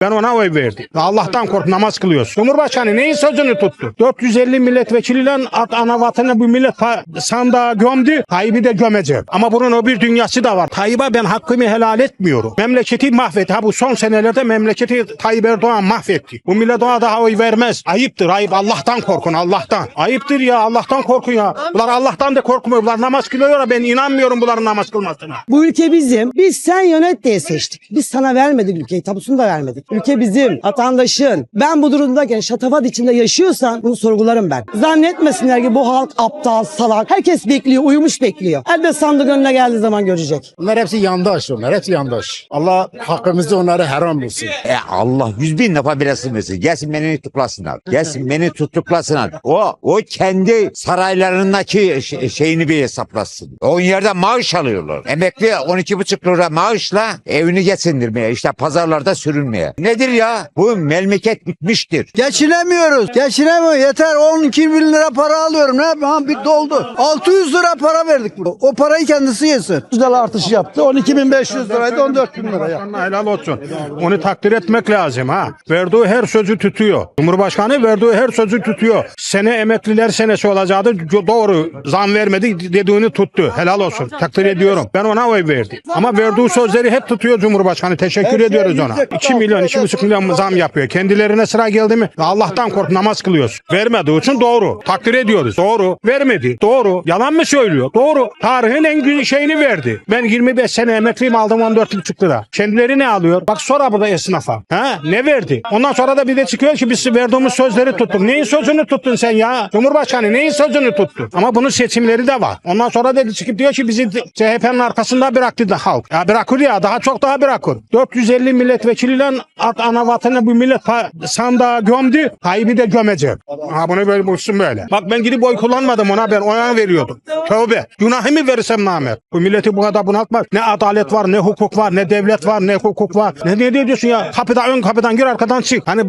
Ben ona oy verdim. Allah'tan kork namaz kılıyoruz. Cumhurbaşkanı neyin sözünü tuttu? 450 milletvekiliyle at anavatını bu millet sandığa gömdü. Tayyip'i de gömecek. Ama bunun o bir dünyası da var. Tayyip'e ben hakkımı helal etmiyorum. Memleketi mahvetti. Ha bu son senelerde memleketi Tayyip Erdoğan mahvetti. Bu millet ona daha oy vermez. Ayıptır ayıp. Allah'tan korkun Allah'tan. Ayıptır ya Allah'tan korkun ya. Bunlar Allah'tan da korkmuyor. Bunlar namaz kılıyor ben inanmıyorum bunların namaz kılmasına. Bu ülke bizim. Biz sen yönet diye seçtik. Biz sana vermedik ülkeyi. Tabusunu da vermedik. Ülke bizim. Vatandaşın. Ben bu durumdayken şatafat içinde yaşıyorsan bunu sorgularım ben. Zannetmesinler ki bu halk aptal, salak. Herkes bekliyor. Uyumuş bekliyor. Elbet sandık önüne geldiği zaman görecek. Bunlar hepsi yandaş onlar. Hepsi yandaş. Allah hakkımızda onlara haram olsun. E Allah yüz bin defa bilesin versin. Gelsin beni tutuklasınlar. Gelsin beni tutuklasınlar. O, o kendi saraylarındaki ş- şeyini bir hesaplasın. O yerde maaş alıyorlar. Emekli 12 buçuk lira maaşla evini geçindirmeye, işte pazarlarda sürünmeye. Nedir ya? Bu memleket bitmiştir. Geçinemiyoruz. Geçinemiyor. Yeter 12 bin lira para alıyorum. Ne yapayım? Bir doldu. 600 lira para verdik. burada. O parayı kendisi yesin. Güzel artış yaptı. 12.500 liraydı 14 bin lira yaptı. Başkanına helal olsun. Onu takdir etmek lazım ha. Verdiği her sözü tutuyor. Cumhurbaşkanı verdiği her sözü tutuyor. Sene emekliler senesi olacaktı. Doğru zam vermedi dediğini tuttu. Helal olsun. Takdir ediyorum. Ben ona oy verdim. Ama verdiği sözleri hep tutuyor Cumhurbaşkanı. Teşekkür ediyoruz ona. 2 milyon, 2,5 milyon zam yapıyor. Kendilerine sıra geldi mi? Allah'tan kork namaz kılıyoruz. Vermediği için doğru. Takdir ediyoruz. Doğru. Vermedi. Doğru. Yalan mı söylüyor? Doğru. Tarihin en güzel şeyini verdi. Ben 25 sene emekliyim aldım 14,5 lira. Kendileri ne alıyor? Bak sonra burada esnafa. Ha? Ne verdi? Ondan sonra da bir de çıkıyor ki biz verdiğimiz sözleri tuttuk. Neyin sözünü tuttun sen ya? Cumhurbaşkanı neyin sözünü tuttu? Ama bunun seçimleri de var. Ondan sonra da çıkıp diyor ki bizi CHP'nin arkasında bıraktı da halk. Ya bırakır ya daha çok daha bırakır. 450 milletvekiliyle at anavatını bu millet sandığa gömdü. Tayyip'i de gömecek. Ha bunu böyle bulsun böyle. Bak ben gidip oy kullanmadım ona ben oy veriyordum. Tövbe. Günahımı verirsem namer. Bu milleti bu kadar bunaltmaz. Ne adalet var, ne hukuk var, ne devlet var, ne hukuk var. Ne, ne diyorsun ya? Kapıdan ön kapıdan gir arkadan çık. Hani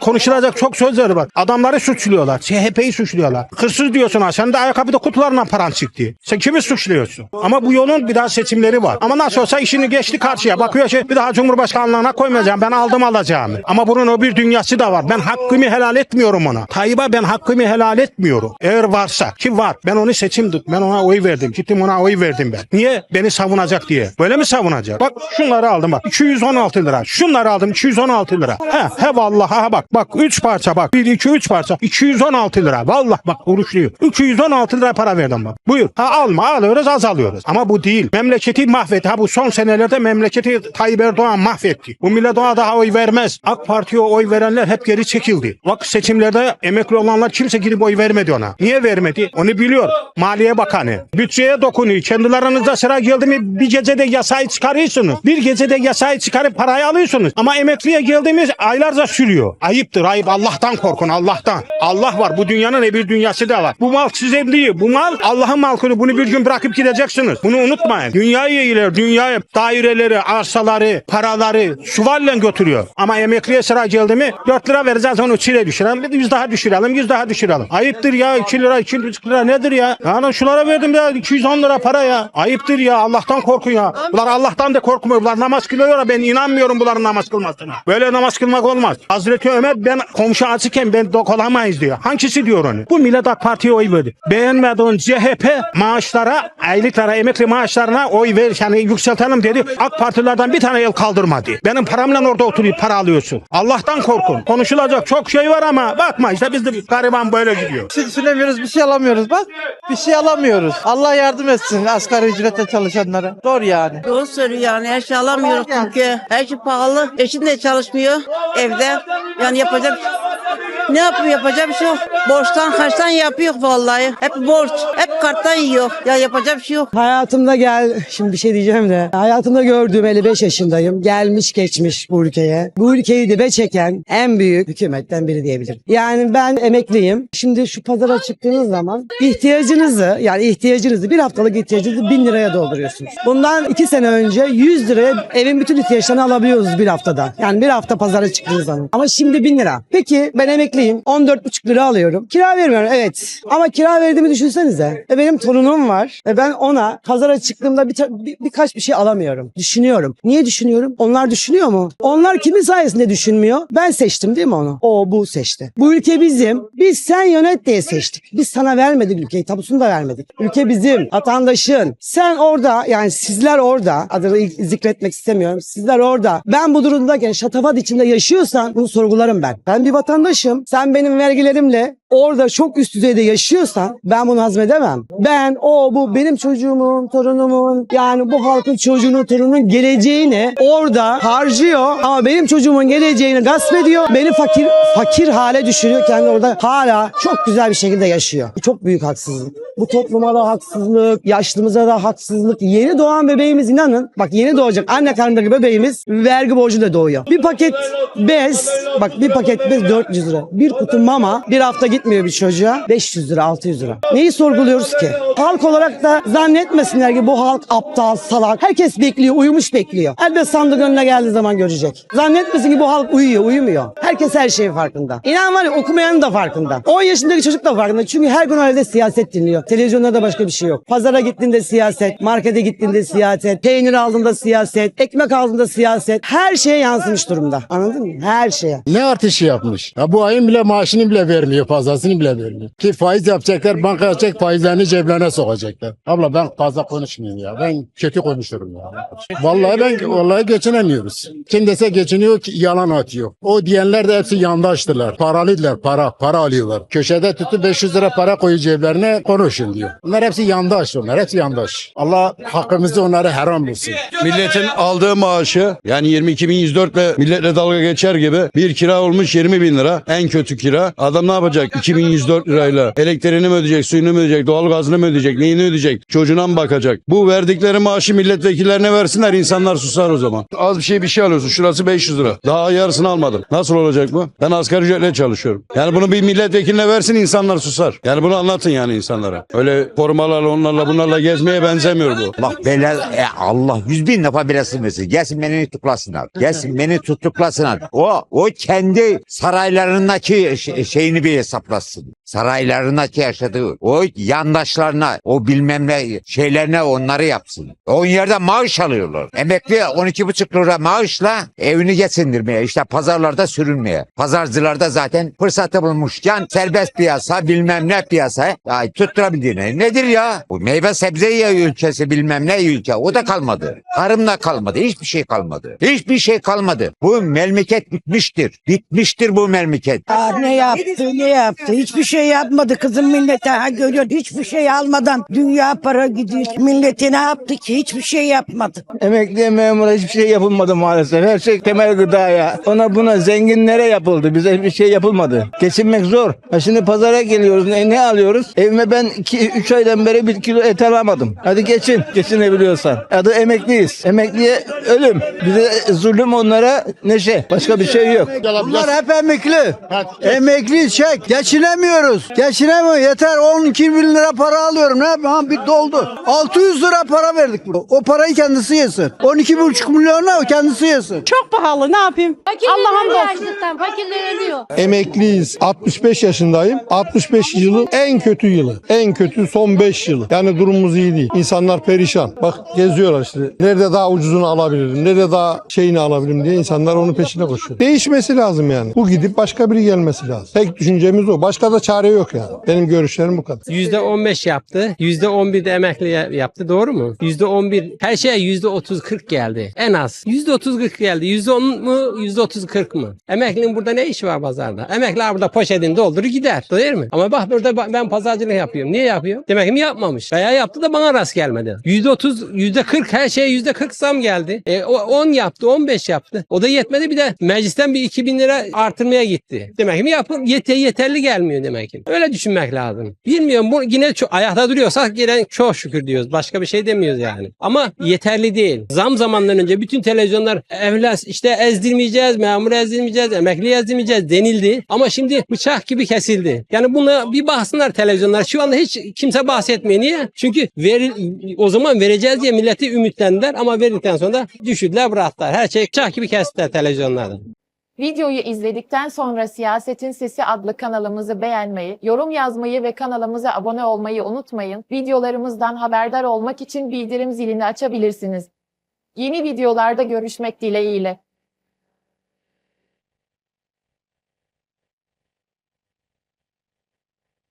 konuşulacak çok sözleri var. Adamları suçluyorlar. CHP'yi suçluyorlar. Hırsız diyorsun ha. Sen de ayakkabıda kutularla paran çıktı. Sen kimi suçluyorsun? Ama bu yolun bir daha seçimleri var. Ama nasıl olsa işini geçti karşıya. Bakıyor şey bir daha Cumhurbaşkanlığına koymayacağım. Ben aldım alacağımı. Ama bunun o bir dünyası da var. Ben hakkımı helal etmiyorum ona. Tayyip'e ben hakkımı helal etmiyorum. Eğer varsa ki var. Ben onu seçimdim. Ben ona oy verdim. Gittim ona oy verdim ben. Niye? Beni savunacak diye. Böyle mi savunacak? Bak şunları aldım bak. 216 lira. Şunları aldım 216 lira. He, he vallahi ha bak. Bak 3 parça bak. 1 2 3 parça. 216 lira. Vallahi bak oruçluyum. 216 lira para verdim bak. Buyur. Ha alma alıyoruz az alıyoruz. Ama bu değil. Memleketi mahvetti. Ha bu son senelerde memleketi Tayyip Erdoğan mahvetti. Bu millet ona daha oy vermez. AK Parti'ye oy verenler hep geri çekildi. Bak seçimlerde emekli olanlar kimse gidip oy vermedi ona. Niye vermedi? Onu biliyor. Maliye Bakanı. Bütçeye dokunuyor. Kendilerinize sıra geldi mi bir gecede yasayı çıkarıyorsunuz. Bir gecede yasayı çıkarıp parayı alıyorsunuz. Ama emekliye geldiğimiz aylarca sürüyor. Ayıptır ayıp. Allah'tan korkun Allah'tan. Allah var. Bu dünyanın bir dünyası da var. Bu mal size değil. Bu mal Allah'ın malkını. Bunu bir gün bırakıp gideceksiniz. Bunu unutmayın. Dünyayı iyiler. Dünyayı daireleri, arsaları, paraları suvarla götürüyor. Ama emekliye sıra geldi mi 4 lira vereceğiz onu çile düşürelim. Bir de 100 daha düşürelim. 100 daha düşürelim. Ayıptır ya 2 lira 2,5 lira nedir ya? Yani şulara verdim ya 210 lira para ya. Ayıptır ya Allah'tan korkun ya. Bunlar Allah'tan da korkmuyor. Bunlar namaz kılıyor ben inanmıyorum bunların namaz kılmasına. Böyle namaz kılmak olmaz. Hazreti Ömer ben komşu açıkken ben dokulamayız diyor. Hangisi diyor onu? Bu millet AK Parti'ye oy verdi. Beğenmediğin CHP maaşlara, aylıklara, emekli maaşlarına oy ver yani yükseltelim dedi. AK Partilerden bir tane el kaldırmadı. Benim paramla orada oturup para alıyorsun. Allah'tan korkun. Konuşulacak çok şey var ama bakma işte biz de gariban böyle gidiyor. Düşünemiyoruz, bir şey alamıyoruz bak. Bir şey alamıyoruz. Allah yardım etsin asgari ücrete çalışanlara. Zor yani. Doğru söylüyor yani her şey alamıyoruz çünkü her şey pahalı. Eşim de çalışmıyor evde. Yani yapacak ne yapıyor yapacak şey yok. Borçtan kaçtan yapıyor vallahi. Hep borç. Hep karttan yiyor. Ya yapacak bir şey yok. Hayatımda gel, şimdi bir şey diyeceğim de. Hayatımda gördüğüm 55 yaşındayım. Gelmiş geçmiş bu ülkeye. Bu ülkeyi dibe çeken en büyük hükümetten biri diyebilirim. Yani ben emekliyim. Şimdi şu pazara çıktığınız zaman ihtiyacınızı yani ihtiyacınızı bir haftalık ihtiyacınızı 1000 liraya dolduruyorsunuz. Bundan 2 sene önce 100 liraya evin bütün ihtiyaçlarını alabiliyoruz bir haftada. Yani bir hafta pazara çıktığınız zaman. Ama şimdi 1000 lira. Peki ben emekli emekliyim. 14,5 lira alıyorum. Kira vermiyorum evet. Ama kira verdiğimi düşünsenize. E benim torunum var. Ve ben ona pazara çıktığımda bir, bir- birkaç bir şey alamıyorum. Düşünüyorum. Niye düşünüyorum? Onlar düşünüyor mu? Onlar kimin sayesinde düşünmüyor? Ben seçtim değil mi onu? O bu seçti. Bu ülke bizim. Biz sen yönet diye seçtik. Biz sana vermedik ülkeyi. Tabusunu da vermedik. Ülke bizim. Vatandaşın. Sen orada yani sizler orada adını zikretmek istemiyorum. Sizler orada. Ben bu durumdayken şatafat içinde yaşıyorsan bunu sorgularım ben. Ben bir vatandaşım. Sen benim vergilerimle orada çok üst düzeyde yaşıyorsan ben bunu hazmedemem. Ben o bu benim çocuğumun, torunumun yani bu halkın çocuğunun, torununun geleceğini orada harcıyor ama benim çocuğumun geleceğini gasp ediyor. Beni fakir fakir hale düşürüyor. Kendi orada hala çok güzel bir şekilde yaşıyor. Çok büyük haksızlık. Bu topluma da haksızlık, yaşlımıza da haksızlık. Yeni doğan bebeğimiz inanın. Bak yeni doğacak anne karnındaki bebeğimiz vergi borcuyla doğuyor. Bir paket bez, bak bir paket bez 400 lira. Bir kutu mama bir hafta gitmiyor bir çocuğa 500 lira 600 lira. Neyi sorguluyoruz ki? Halk olarak da zannetmesinler ki bu halk aptal, salak. Herkes bekliyor, uyumuş bekliyor. Elbet sandık önüne geldiği zaman görecek. Zannetmesin ki bu halk uyuyor, uyumuyor. Herkes her şeyin farkında. İnan var ya okumayanın da farkında. 10 yaşındaki çocuk da farkında. Çünkü her gün öyle siyaset dinliyor. Televizyonda da başka bir şey yok. Pazara gittiğinde siyaset, markete gittiğinde siyaset, peynir aldığında siyaset, ekmek aldığında siyaset. Her şeye yansımış durumda. Anladın mı? Her şeye. Ne artışı yapmış? Ya bu ayın bile maaşını bile vermiyor, fazlasını bile vermiyor. Ki faiz yapacaklar, banka açacak, faizlerini ceplerine sokacaklar. Abla ben fazla konuşmayayım ya. Ben kötü konuşurum ya. Vallahi ben vallahi geçinemiyoruz. Kim dese geçiniyor ki yalan atıyor. O diyenler de hepsi yandaştılar. Paralıdılar, para, para alıyorlar. Köşede tutup 500 lira para koyuyor ceplerine konuşun diyor. Bunlar hepsi yandaş onlar, hepsi yandaş. Allah hakkımızda onlara haram olsun. Milletin aldığı maaşı yani 22.104 ile milletle dalga geçer gibi bir kira olmuş 20 bin lira en kötü kira. Adam ne yapacak 2104 lirayla elektriğini mi ödeyecek suyunu mu ödeyecek doğalgazını mı ödeyecek neyini ödeyecek çocuğuna mı bakacak. Bu verdikleri maaşı milletvekillerine versinler insanlar susar o zaman. Az bir şey bir şey alıyorsun şurası 500 lira daha yarısını almadım. Nasıl olacak bu? Ben asgari ücretle çalışıyorum. Yani bunu bir milletvekiline versin insanlar susar. Yani bunu anlatın yani insanlara. Öyle korumalarla onlarla bunlarla gezmeye benzemiyor bu. Bak bela e, Allah yüz bin defa belasını versin. Gelsin beni tutuklasınlar. Gelsin beni tutuklasınlar. O o kendi saraylarındaki ş- şeyini bir hesaplasın. Saraylarındaki yaşadığı o yandaşlarına o bilmem ne şeylerine onları yapsın. O yerde maaş alıyorlar. Emekli 12,5 lira maaşla evini geçindirmeye işte pazarlarda sürünmeye. Pazarcılarda zaten fırsatı bulmuşken serbest piyasa bilmem ne piyasa ya tutturabildiğine. Nedir ya? Bu meyve sebze yiyor ülkesi bilmem ne ülke. O da kalmadı. Tarım da kalmadı. Hiçbir şey kalmadı. Hiçbir şey kalmadı. Bu memleket bitmiştir. Bitmiştir bu memleket. Aa, ne yaptı ne yaptı hiçbir şey yapmadı kızım millete ha görüyor hiçbir şey almadan dünya para gidiyor millete ne yaptı ki hiçbir şey yapmadı. Emekliye memura hiçbir şey yapılmadı maalesef. Her şey temel gıdaya. Ona buna zenginlere yapıldı. Bize hiçbir şey yapılmadı. Geçinmek zor. Ha şimdi pazara geliyoruz. Ne, ne alıyoruz? Evime ben 2-3 aydan beri bir kilo et alamadım. Hadi geçin. Geçinebiliyorsan. Adı emekliyiz. Emekliye ölüm. Bize zulüm onlara neşe. Başka bir şey yok. Bunlar hep emekli. Emekli çek. Geçinemiyoruz. Geçinemiyor. Yeter 12 bin lira para alıyorum. Ne yapayım? Bir doldu. 600 lira para verdik. O parayı kendisi yesin. 12,5 milyon ne o kendisi yesin. Çok pahalı ne yapayım? Allah'ım olsun. açlıktan. Emekliyiz. 65 yaşındayım. 65 yılı en kötü yılı. En kötü son 5 yılı. Yani durumumuz iyi değil. İnsanlar perişan. Bak geziyorlar işte. Nerede daha ucuzunu alabilirim? Nerede daha şeyini alabilirim diye insanlar onun peşine koşuyor. Değişmesi lazım yani. Bu gidip başka biri gelmesi lazım. Tek düşüncemiz o. Başka da çare yok yani. Benim görüşlerim bu kadar. %15 yaptı. %11 de emekli yaptı. Doğru mu? %11 her şeye %30-40 geldi. En az. %30-40 geldi. %10 mu? %30-40 mı? Emeklinin burada ne işi var pazarda? Emekliler burada poşetini doldurur gider. Değil mi? Ama bak burada ben pazarcılık yapıyorum. Niye yapıyorum? Demek ki yapmamış. Veya yaptı da bana rast gelmedi. %30, %40 her şeye %40 zam geldi. E, o 10 yaptı, 15 yaptı. O da yetmedi bir de meclisten bir 2000 lira artırmaya gitti. Demek ki yapın yete, yeterli gelmiyor demek ki. Öyle düşünmek lazım. Bilmiyorum bu yine çok, ayakta duruyorsak gene çok şükür diyoruz. Başka bir şey demiyoruz yani. Ama yeterli değil. Zam zamandan önce bütün televizyonlar evlas işte ezdirmeyeceğiz, memur ezdirmeyeceğiz, emekli ezdirmeyeceğiz denildi. Ama şimdi bıçak gibi kesildi. Yani buna bir baksınlar televizyonlar. Şu anda hiç kimse bahsetmiyor. Niye? Çünkü veri, o zaman vereceğiz diye milleti ümitlendiler ama verdikten sonra da düşürdüler bıraktılar. Her şey bıçak gibi kestiler televizyonlarda. Videoyu izledikten sonra Siyasetin Sesi adlı kanalımızı beğenmeyi, yorum yazmayı ve kanalımıza abone olmayı unutmayın. Videolarımızdan haberdar olmak için bildirim zilini açabilirsiniz. Yeni videolarda görüşmek dileğiyle.